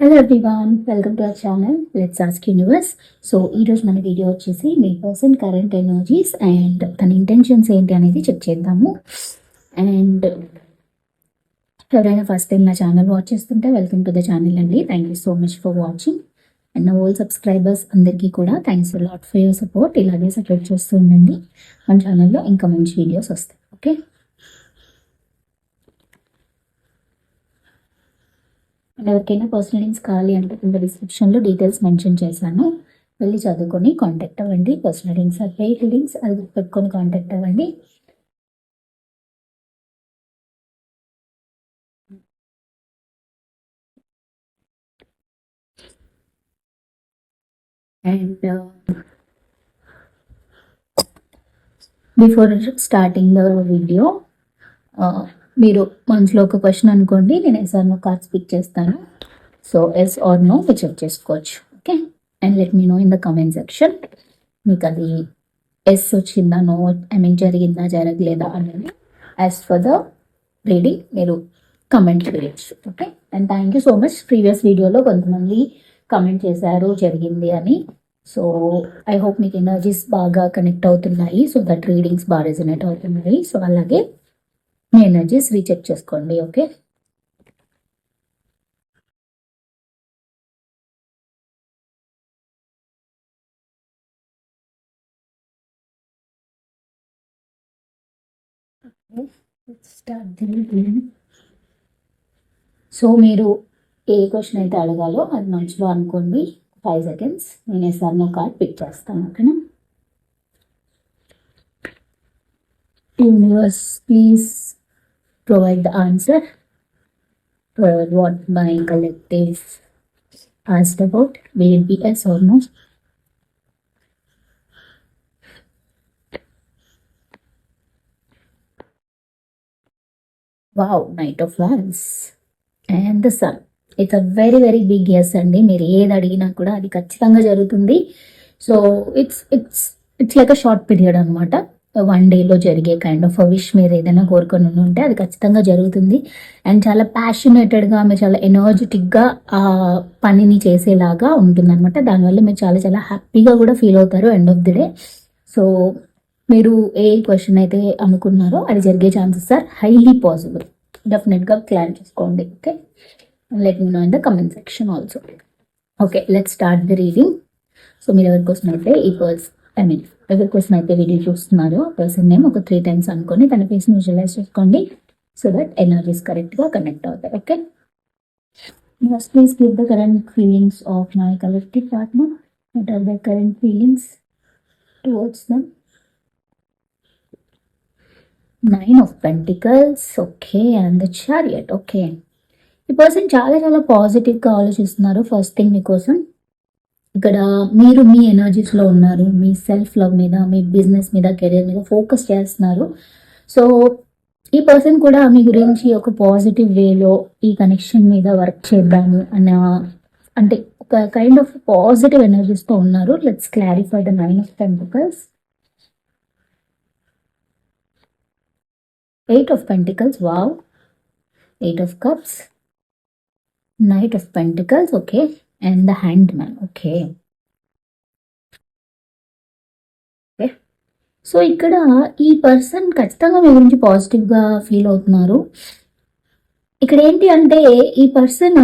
Hello everyone welcome to our channel let's ask universe so ఈరోజు మన video వచ్చేసి మీ పర్సన్ కరెంట్ ఎనర్జీస్ అండ్ తన ఇంటెన్షన్స్ ఏంటి అనేది చెక్ చేద్దాము. అండ్ ఎవరైనా ఫస్ట్ టైం నా ఛానల్ వాచ్ చేస్తుంటే వెల్కమ్ టు ద ఛానల్ అండి. Thank you so much for watching and నా ఓల్డ్ సబ్స్క్రైబర్స్ అందరికీ కూడా thanks lot for your support ఇలాగే సపోర్ట్ చేస్తూ ఉండండి. మన ఛానల్లో ఇంకా మంచి వీడియోస్ వస్తాయి. ఓకే అండ్ ఎవరికైనా పర్సనల్ లింక్స్ కావాలి అంటే కింద డిస్క్రిప్షన్లో డీటెయిల్స్ మెన్షన్ చేశాను. వెళ్ళి చదువుకొని కాంటాక్ట్ అవ్వండి. Personal links or paid links అది పెట్టుకొని కాంటాక్ట్ అవ్వండి. And before starting the video మీరు మనసులో ఒక క్వశ్చన్ అనుకోండి నేను yes or no cards pick చేస్తాను. సో ఎస్ ఆర్ నో మీరు చెక్ చేసుకోవచ్చు. Okay and let me know in the comment section మీకు అది ఎస్ వచ్చిందా నో ఐ మీన్ జరిగిందా జరగలేదా అనేది యాజ్ ఫర్ ద రీడింగ్ మీరు కమెంట్ చేయొచ్చు okay and thank you so much previous వీడియోలో కొంతమంది కమెంట్ చేశారు జరిగింది అని. సో ఐ హోప్ మీకు ఎనర్జీస్ బాగా కనెక్ట్ అవుతున్నాయి. సో దట్ రీడింగ్స్ బాగా రెజనేట్ అవుతున్నాయి. సో అలాగే మీ ఎనర్జీస్ రీచెక్ చేసుకోండి ఓకే సో మీరు ఏ క్వశ్చన్ అయితే అడగాలో అది మంచిలో అనుకోండి. ఫైవ్ సెకండ్స్ నేను ఎస్ఆర్నో కార్డ్ పిక్ చేస్తాను ఓకేనా universe please provide the answer for what my collective asked about. Will it be yes or no? Wow knight of Wands and the sun it's a very very big yes అండి మీరు ఏది అడిగినా కూడా అది ఖచ్చితంగా జరుగుతుంది so it's it's it's like a short period అనమాట one డేలో జరిగే కైండ్ ఆఫ్ విష్ మీరు ఏదైనా కోరుకొని ఉంటే అది ఖచ్చితంగా జరుగుతుంది. అండ్ చాలా ప్యాషనేటెడ్గా మీరు చాలా ఎనర్జెటిక్గా ఆ పనిని చేసేలాగా ఉంటుంది అనమాట దానివల్ల మీరు చాలా చాలా హ్యాపీగా కూడా ఫీల్ అవుతారు end of the day so మీరు ఏ క్వశ్చన్ అయితే అనుకున్నారో అది జరిగే ఛాన్సెస్ ఆర్ హైలీ పాసిబుల్ డెఫినెట్గా ప్లాన్ చేసుకోండి okay let me know in the comment section also okay let start the reading so మీరు ఎవరికి వస్తున్నట్టే అయితే ఈ పర్స్ ఐ మీన్ ఎవరి కోసం అయితే వీడియో చూస్తున్నారో ఆ పర్సన్ నేమ్ ఒక త్రీ టైమ్స్ అనుకొని తన ఫేస్ని విజువలైజ్ చేసుకోండి సో దట్ ఎనర్జీస్ కరెక్ట్గా కనెక్ట్ అవుతాయి okay first place give the current feelings of my collective partner What are the current feelings towards them? Nine of pentacles okay and the chariot okay ఈ person చాలా చాలా పాజిటివ్గా ఆలోచిస్తున్నారు first thing మీకోసం. ఇక్కడ మీరు మీ ఎనర్జీస్లో ఉన్నారు మీ సెల్ఫ్ లవ్ మీద మీ బిజినెస్ మీద కెరీర్ మీద ఫోకస్ చేస్తున్నారు. సో ఈ పర్సన్ కూడా మీ గురించి ఒక పాజిటివ్ వేలో ఈ కనెక్షన్ మీద వర్క్ చేద్దాము అన్న అంటే ఒక కైండ్ ఆఫ్ పాజిటివ్ ఎనర్జీస్తో ఉన్నారు. Let's clarify the nine of pentacles eight of pentacles wow eight of cups knight of pentacles okay and the hanged man okay so ఇక్కడ ఈ పర్సన్ ఖచ్చితంగా మీ గురించి పాజిటివ్గా ఫీల్ అవుతున్నారు. ఇక్కడ ఏంటి అంటే ఈ పర్సన్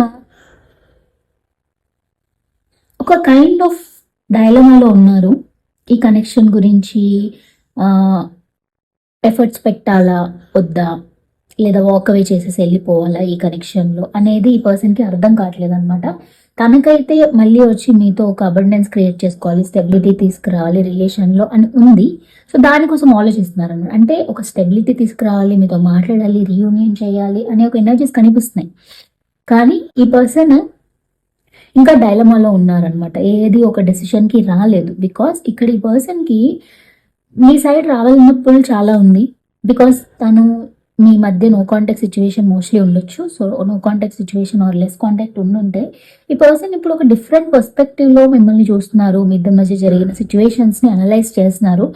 ఒక కైండ్ ఆఫ్ డైలమాలో ఉన్నారు. ఈ కనెక్షన్ గురించి ఎఫర్ట్స్ పెట్టాలా వద్దా? లేదా వాక్ అవే చేసేసి వెళ్ళిపోవాలా ఈ కనెక్షన్లో అనేది ఈ పర్సన్కి అర్థం కావట్లేదు అనమాట తనకైతే మళ్ళీ వచ్చి మీతో ఒక అబండెన్స్ క్రియేట్ చేసుకోవాలి స్టెబిలిటీ తీసుకురావాలి రిలేషన్లో అని ఉంది. సో దానికోసం ఆలోచిస్తున్నారు అన్నమాట అంటే ఒక స్టెబిలిటీ తీసుకురావాలి మీతో మాట్లాడాలి రీయూనియన్ చేయాలి అనే ఒక ఎనర్జీస్ కనిపిస్తున్నాయి. కానీ ఈ పర్సన్ ఇంకా డైలమాలో ఉన్నారనమాట ఏది ఒక డెసిషన్కి రాలేదు. బికాస్ ఇక్కడ ఈ పర్సన్కి మీ సైడ్ రావాలన్న పుల్ చాలా ఉంది. బికాస్ తను మీ మధ్య నో కాంటాక్ట్ సిచ్యువేషన్ మోస్ట్లీ ఉండొచ్చు. So no contact situation or less contact ఉండుంటే ఈ పర్సన్ ఇప్పుడు ఒక డిఫరెంట్ పర్స్పెక్టివ్లో మిమ్మల్ని చూస్తున్నారు. మీ ఇద్దరి మధ్య జరిగిన సిచ్యువేషన్స్ని అనలైజ్ చేస్తున్నారు.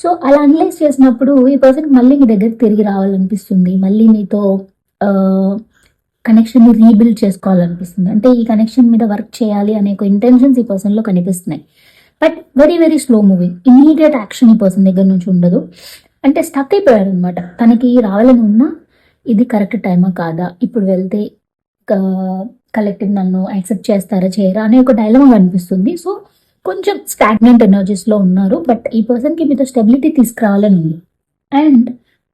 సో అలా అనలైజ్ చేసినప్పుడు ఈ పర్సన్ మళ్ళీ మీ దగ్గరికి తిరిగి రావాలనిపిస్తుంది. మళ్ళీ మీతో కనెక్షన్ని రీబిల్డ్ చేసుకోవాలనిపిస్తుంది. అంటే ఈ కనెక్షన్ మీద వర్క్ చేయాలి అనే ఒక ఇంటెన్షన్స్ ఈ పర్సన్లో కనిపిస్తున్నాయి. But very very slow moving immediate action ఈ పర్సన్ దగ్గర నుంచి ఉండదు. అంటే స్టక్ అయిపోయాడు అనమాట తనకి రావాలని ఉన్నా ఇది కరెక్ట్ టైమా కాదా? ఇప్పుడు వెళ్తే కలెక్టివ్ నన్ను యాక్సెప్ట్ చేస్తారా చేయరా అనే ఒక డైలమా కనిపిస్తుంది సో కొంచెం స్టాగ్నెంట్ ఎనర్జీస్లో ఉన్నారు. బట్ ఈ పర్సన్కి మీతో స్టెబిలిటీ తీసుకురావాలని ఉంది. అండ్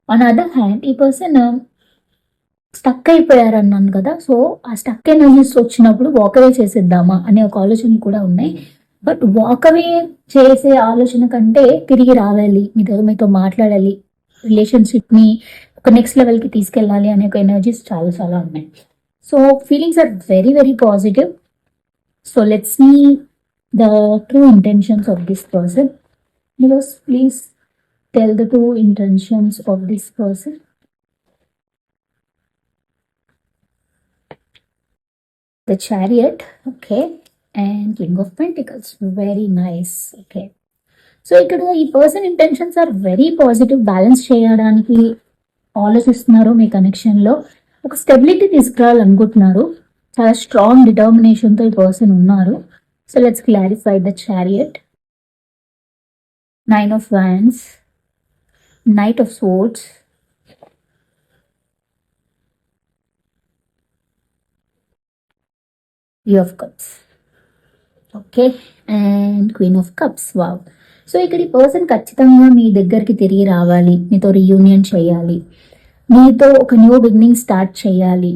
ఆన్ అదర్ హ్యాండ్ ఈ పర్సన్ స్టక్ um, అయిపోయారు అన్నాను కదా. సో ఆ స్టక్ ఎనర్జీస్ వచ్చినప్పుడు వాకవే చేసేద్దామా అనే ఒక ఆలోచన కూడా ఉన్నాయి. బట్ వాకవే చేసే ఆలోచన కంటే తిరిగి రావాలి. మీతో మీతో మాట్లాడాలి. రిలేషన్షిప్ని ఒక నెక్స్ట్ లెవెల్కి తీసుకెళ్ళాలి అనే ఒక ఎనర్జీస్ చాలా చాలా ఉన్నాయి. So feelings are very very positive so let's me the true intentions of this person because please tell the true intentions of this person the chariot okay and king of pentacles very nice okay so ఇక్కడ ఈ person intentions are very positive balance చేయడానికి ఆలోచిస్తున్నారు మీ కనెక్షన్లో ఒక stability తీసుకురావాలనుకుంటున్నారు. చాలా strong డిటర్మినేషన్తో ఈ person ఉన్నారు. So let's clarify the chariot nine of wands knight of swords you of cups okay and queen of cups wow so ఇక్కడ ఈ పర్సన్ ఖచ్చితంగా మీ దగ్గరికి తిరిగి రావాలి. మీతో రీయూనియన్ చేయాలి. మీతో ఒక న్యూ బిగినింగ్ స్టార్ట్ చేయాలి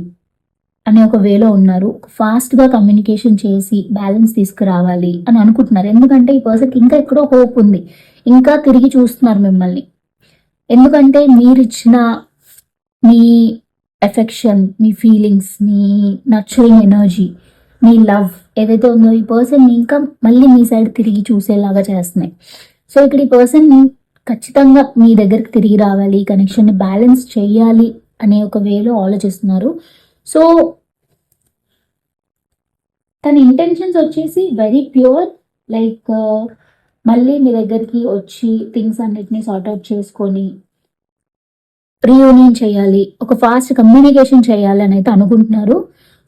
అనే ఒక వేలో ఉన్నారు. ఫాస్ట్గా కమ్యూనికేషన్ చేసి బ్యాలెన్స్ తీసుకురావాలి అని అనుకుంటున్నారు. ఎందుకంటే ఈ పర్సన్కి ఇంకా ఎక్కడో హోప్ ఉంది. ఇంకా తిరిగి చూస్తున్నారు మిమ్మల్ని. ఎందుకంటే మీరు ఇచ్చిన మీ ఎఫెక్షన్ మీ ఫీలింగ్స్ మీ నర్చరింగ్ ఎనర్జీ మీ లవ్ ఏదైతే ఉందో ఈ పర్సన్ ఇంకా మళ్ళీ మీ సైడ్ తిరిగి చూసేలాగా చేస్తున్నాయి. సో ఇక్కడ ఈ పర్సన్ ఖచ్చితంగా మీ దగ్గరికి తిరిగి రావాలి ఈ కనెక్షన్ని బ్యాలెన్స్ చేయాలి అనే ఒక వేలో ఆలోచిస్తున్నారు. సో తన ఇంటెన్షన్స్ వచ్చేసి వెరీ ప్యూర్ లైక్ మళ్ళీ మీ దగ్గరికి వచ్చి థింగ్స్ అన్నిటిని సార్ట్అవుట్ చేసుకొని రీయూనియన్ చేయాలి ఒక ఫాస్ట్ కమ్యూనికేషన్ చేయాలి అని అయితే అనుకుంటున్నారు.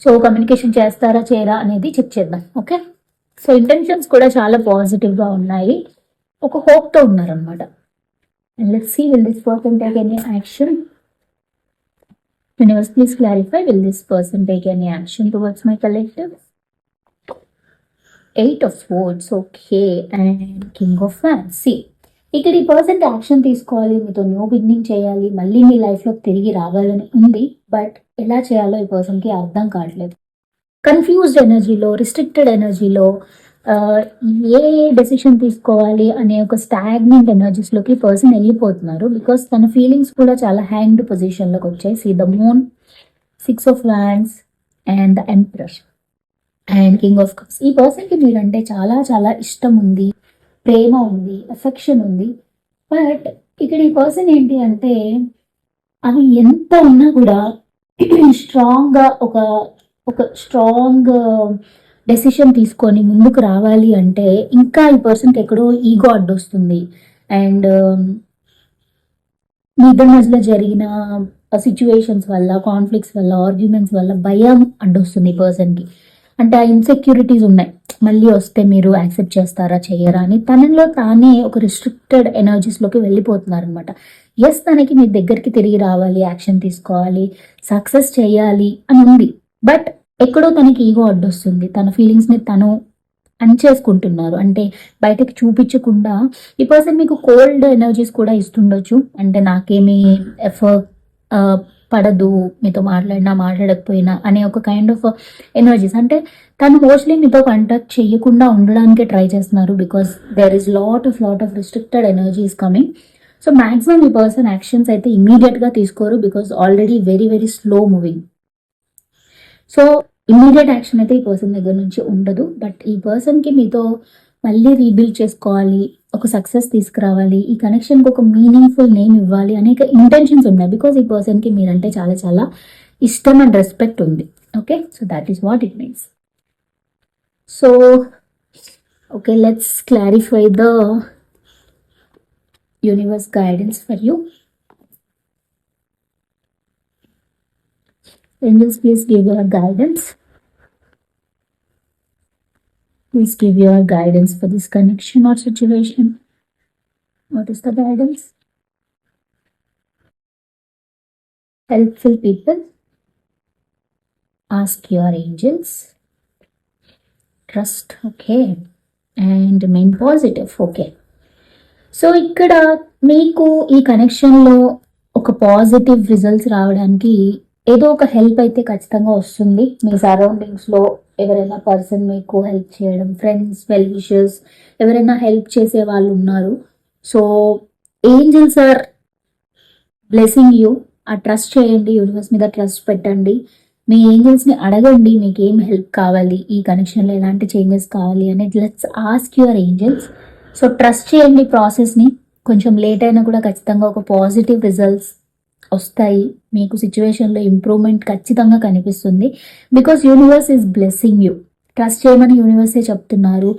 సో కమ్యూనికేషన్ చేస్తారా చేయరా అనేది చెక్ చేద్దాం. ఓకే? సో ఇంటెన్షన్స్ కూడా చాలా పాజిటివ్గా ఉన్నాయి. ఒక హోప్తో ఉన్నారనమాట let see will this person take any action universe please clarify will this person take any action towards my collective eight of wands okay and king of fans see ఇక్కడ ఈ person action తీసుకోవాలి మీతో new beginning చేయాలి మళ్ళీ మీ లైఫ్లోకి తిరిగి రావాలని ఉంది. బట్ ఎలా చేయాలో ఈ పర్సన్కి అర్థం కావట్లేదు. కన్ఫ్యూజ్డ్ ఎనర్జీలో రిస్ట్రిక్టెడ్ ఎనర్జీలో ఏ డెసిషన్ తీసుకోవాలి అనే ఒక స్టాగ్నెంట్ ఎనర్జీస్లోకి పర్సన్ వెళ్ళిపోతున్నారు బికాస్ తన ఫీలింగ్స్ కూడా చాలా హ్యాంగ్డ్ పొజిషన్లోకి వచ్చాయి. See the moon six of wands and the emperor and king of cups ఈ పర్సన్కి మీరంటే చాలా చాలా ఇష్టం ఉంది ప్రేమ ఉంది అఫెక్షన్ ఉంది. బట్ ఇక్కడ ఈ పర్సన్ ఏంటి అంటే అవి ఎంత ఉన్నా కూడా స్ట్రాంగ్గా ఒక ఒక స్ట్రాంగ్ డెసిషన్ తీసుకొని ముందుకు రావాలి అంటే ఇంకా ఈ పర్సన్కి ఎక్కడో ఈగో అడ్డొస్తుంది. అండ్ మీ ఇద్దరి మధ్యలో జరిగిన సిచ్యువేషన్స్ వల్ల కాన్ఫ్లిక్ట్స్ వల్ల ఆర్గ్యుమెంట్స్ వల్ల భయం అడ్డొస్తుంది ఈ పర్సన్కి అంటే ఆ ఇన్సెక్యూరిటీస్ ఉన్నాయి. మళ్ళీ వస్తే మీరు యాక్సెప్ట్ చేస్తారా చేయరా అని తనలో తానే ఒక రిస్ట్రిక్టెడ్ ఎనర్జీస్లోకి వెళ్ళిపోతున్నారు అనమాట ఎస్ తనకి మీ దగ్గరికి తిరిగి రావాలి యాక్షన్ తీసుకోవాలి సక్సెస్ చేయాలి అని ఉంది. బట్ ఎక్కడో తనకి ఈగో అడ్డొస్తుంది. తన ఫీలింగ్స్ని తను అణచేసుకుంటున్నారు. అంటే బయటకు చూపించకుండా ఈ పర్సన్ మీకు కోల్డ్ ఎనర్జీస్ కూడా ఇస్తుండొచ్చు. అంటే నాకేమీ ఎఫర్ పడదు మీతో మాట్లాడినా మాట్లాడకపోయినా అనే ఒక కైండ్ ఆఫ్ ఎనర్జీస్ అంటే తను మోస్ట్లీ మీతో కాంటాక్ట్ చేయకుండా ఉండడానికి ట్రై చేస్తున్నారు because there is lot of lot of restricted energies coming so maximum ఈ పర్సన్ యాక్షన్స్ అయితే ఇమీడియట్గా తీసుకోరు because already very very slow moving so immediate action అయితే ఈ పర్సన్ దగ్గర నుంచి ఉండదు. బట్ ఈ పర్సన్కి మీతో మళ్ళీ రీబిల్డ్ చేసుకోవాలి ఒక సక్సెస్ తీసుకురావాలి. ఈ కనెక్షన్కి ఒక మీనింగ్ఫుల్ నేమ్ ఇవ్వాలి. అనేక ఇంటెన్షన్స్ ఉన్నాయి. బికాస్ ఈ పర్సన్కి మీరంటే చాలా చాలా ఇష్టం అండ్ రెస్పెక్ట్ ఉంది. Okay so that is what it means so okay let's clarify the universe guidance for you Angels, please give your guidance. Please give your guidance for this connection or situation. What is the guidance? Helpful people. Ask your angels. Trust, okay. And remain positive, okay. So ఇక్కడ మీకు ఈ కనెక్షన్లో ఒక positive results రావడానికి ఏదో ఒక help అయితే ఖచ్చితంగా వస్తుంది మీ సరౌండింగ్స్లో ఎవరైనా పర్సన్ మీకు హెల్ప్ చేయడం ఫ్రెండ్స్ వెల్ విషర్స్ ఎవరైనా హెల్ప్ చేసే వాళ్ళు ఉన్నారు. So angels are blessing you. ఆ ట్రస్ట్ చేయండి యూనివర్స్ మీద ట్రస్ట్ పెట్టండి. మీ ఏంజల్స్ని అడగండి మీకు ఏం హెల్ప్ కావాలి ఈ కనెక్షన్లో ఎలాంటి చేంజెస్ కావాలి అనేది. Let's ask your angels. So trust చేయండి ప్రాసెస్ని. కొంచెం లేట్ అయినా కూడా ఖచ్చితంగా ఒక పాజిటివ్ రిజల్ట్స్ వస్తాయి. మీకు సిచ్యువేషన్లో ఇంప్రూవ్మెంట్ ఖచ్చితంగా కనిపిస్తుంది. Because universe is blessing you trust చేయమని యూనివర్సే చెప్తున్నారు.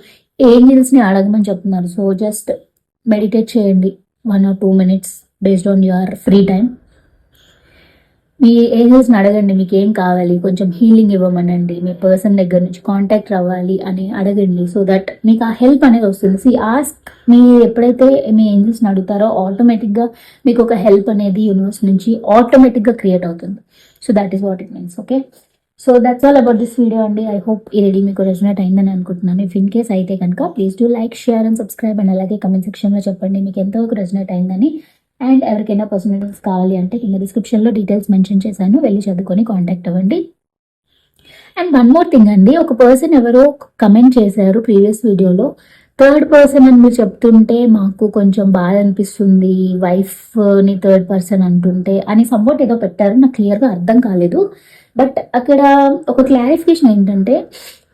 ఏంజిల్స్ని అడగమని చెప్తున్నారు. సో జస్ట్ మెడిటేట్ చేయండి. One or two minutes based on your free time మీ ఏంజల్స్ని అడగండి మీకు ఏం కావాలి కొంచెం హీలింగ్ ఇవ్వమనండి మీ పర్సన్ దగ్గర నుంచి కాంటాక్ట్ అవ్వాలి అని అడగండి సో దట్ మీకు ఆ హెల్ప్ అనేది వస్తుంది. సి ఆస్క్ మీ ఎప్పుడైతే మీ ఏంజల్స్ని అడుగుతారో ఆటోమేటిక్గా మీకు ఒక హెల్ప్ అనేది యూనివర్స్ నుంచి ఆటోమేటిక్గా క్రియేట్ అవుతుంది. So that is what it means okay so that's all about this video అండి. ఐ హోప్ ఈ రెడీ మీకు రెజినేట్ అయిందని అనుకుంటున్నాను. ఇఫ్ ఇన్ కేస్ అయితే కనుక please do like share and subscribe and అలాగే కమెంట్ సెక్షన్లో చెప్పండి. మీకు ఎంతవరకు రెజినేట్ అయిందని అండ్ ఎవరికైనా పర్సనల్ డీటెయిల్స్ కావాలి అంటే కింద డిస్క్రిప్షన్లో డీటెయిల్స్ మెన్షన్ చేశాను. వెళ్ళి చదువుకొని కాంటాక్ట్ అవ్వండి. అండ్ వన్ మోర్ థింగ్ అండి. ఒక పర్సన్ ఎవరో కమెంట్ చేశారు ప్రీవియస్ వీడియోలో థర్డ్ పర్సన్ అని మీరు చెప్తుంటే మాకు కొంచెం బాధ అనిపిస్తుంది. వైఫ్ని థర్డ్ పర్సన్ అంటుంటే అని సపోర్ట్ ఏదో పెట్టారు. నాకు క్లియర్గా అర్థం కాలేదు. బట్ అక్కడ ఒక క్లారిఫికేషన్ ఏంటంటే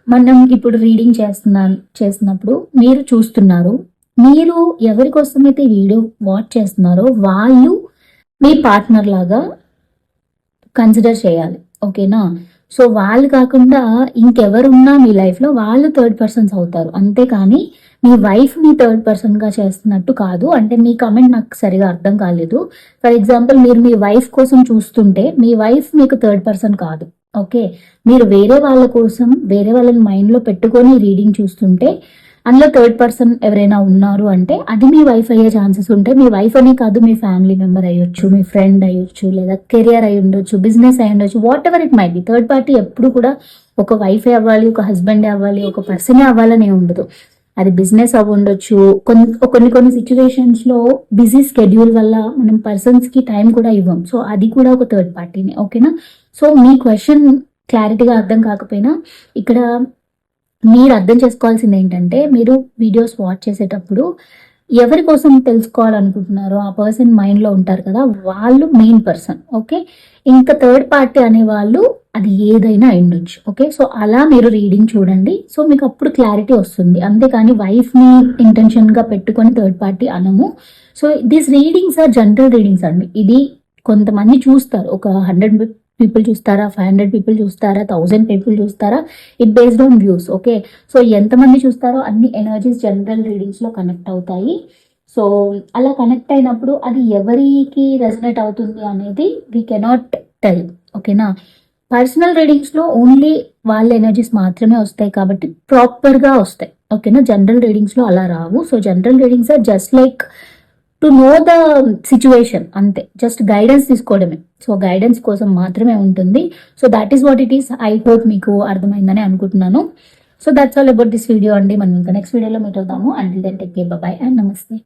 మనం ఇప్పుడు రీడింగ్ చేస్తున్నా చేస్తున్నప్పుడు మీరు చూస్తున్నారు. మీరు ఎవరి కోసం అయితే వీడియో వాచ్ చేస్తున్నారో వాళ్ళు మీ పార్ట్నర్ లాగా కన్సిడర్ చేయాలి. ఓకేనా? సో వాళ్ళు కాకుండా ఇంకెవరున్నా మీ లైఫ్లో వాళ్ళు థర్డ్ పర్సన్స్ అవుతారు. అంతేకాని మీ వైఫ్ మీ థర్డ్ పర్సన్గా చేస్తున్నట్టు కాదు. అంటే మీ కమెంట్ నాకు సరిగా అర్థం కాలేదు. ఫర్ ఎగ్జాంపుల్ మీరు మీ వైఫ్ కోసం చూస్తుంటే మీ వైఫ్ మీకు థర్డ్ పర్సన్ కాదు. ఓకే? మీరు వేరే వాళ్ళ కోసం వేరే వాళ్ళని మైండ్లో పెట్టుకొని రీడింగ్ చూస్తుంటే అందులో థర్డ్ పర్సన్ ఎవరైనా ఉన్నారు అంటే అది మీ వైఫ్ అయ్యే ఛాన్సెస్ ఉంటాయి మీ వైఫ్ అనే కాదు మీ ఫ్యామిలీ మెంబర్ అయ్యొచ్చు మీ ఫ్రెండ్ అయ్యొచ్చు లేదా కెరియర్ అయి ఉండొచ్చు బిజినెస్ అయి ఉండొచ్చు whatever it may be third party ఎప్పుడు కూడా ఒక వైఫే అవ్వాలి ఒక హస్బెండే అవ్వాలి ఒక పర్సనే అవ్వాలని ఉండదు. అది బిజినెస్ అవ్వ ఉండొచ్చు. కొన్ని కొన్ని కొన్ని సిచ్యువేషన్స్లో బిజీ స్కెడ్యూల్ వల్ల మనం పర్సన్స్కి టైం కూడా ఇవ్వం. సో అది కూడా ఒక థర్డ్ పార్టీనే ఓకేనా సో మీ క్వశ్చన్ క్లారిటీగా అర్థం కాకపోయినా ఇక్కడ మీరు అర్థం చేసుకోవాల్సింది ఏంటంటే మీరు వీడియోస్ వాచ్ చేసేటప్పుడు ఎవరి కోసం తెలుసుకోవాలనుకుంటున్నారో ఆ పర్సన్ మైండ్లో ఉంటారు కదా వాళ్ళు మెయిన్ పర్సన్ ఓకే ఇంకా థర్డ్ పార్టీ అనే వాళ్ళు అది ఏదైనా అయిండొచ్చు ఓకే సో అలా మీరు రీడింగ్ చూడండి. సో మీకు అప్పుడు క్లారిటీ వస్తుంది. అంతేకాని వైఫ్ని ఇంటెన్షన్గా పెట్టుకొని third party అనము. So this readings are general readings అండి. ఇది కొంతమంది చూస్తారు. ఒక హండ్రెడ్ పీపుల్ చూస్తారా? ఫైవ్ హండ్రెడ్ పీపుల్ చూస్తారా? థౌజండ్ పీపుల్ చూస్తారా? It based on views okay so ఎంతమంది చూస్తారో అన్ని ఎనర్జీస్ జనరల్ రీడింగ్స్లో కనెక్ట్ అవుతాయి. సో అలా కనెక్ట్ అయినప్పుడు అది ఎవరికి రెజనేట్ అవుతుంది అనేది వీ కెనాట్ టెల్ ఓకేనా పర్సనల్ రీడింగ్స్లో ఓన్లీ వాళ్ళ ఎనర్జీస్ మాత్రమే వస్తాయి కాబట్టి ప్రాపర్గా వస్తాయి ఓకేనా జనరల్ రీడింగ్స్లో అలా రావు. So general readings are just like to know the situation అంతే. జస్ట్ గైడెన్స్ తీసుకోవడమే. సో గైడెన్స్ కోసం మాత్రమే ఉంటుంది. So that is what it is I hope మీకు అర్థమైందని అనుకుంటున్నాను. So that's all about this video అండి. మనం ఇంకా నెక్స్ట్ వీడియోలో మీట్ అవుతాము. And then take care bye and నమస్తే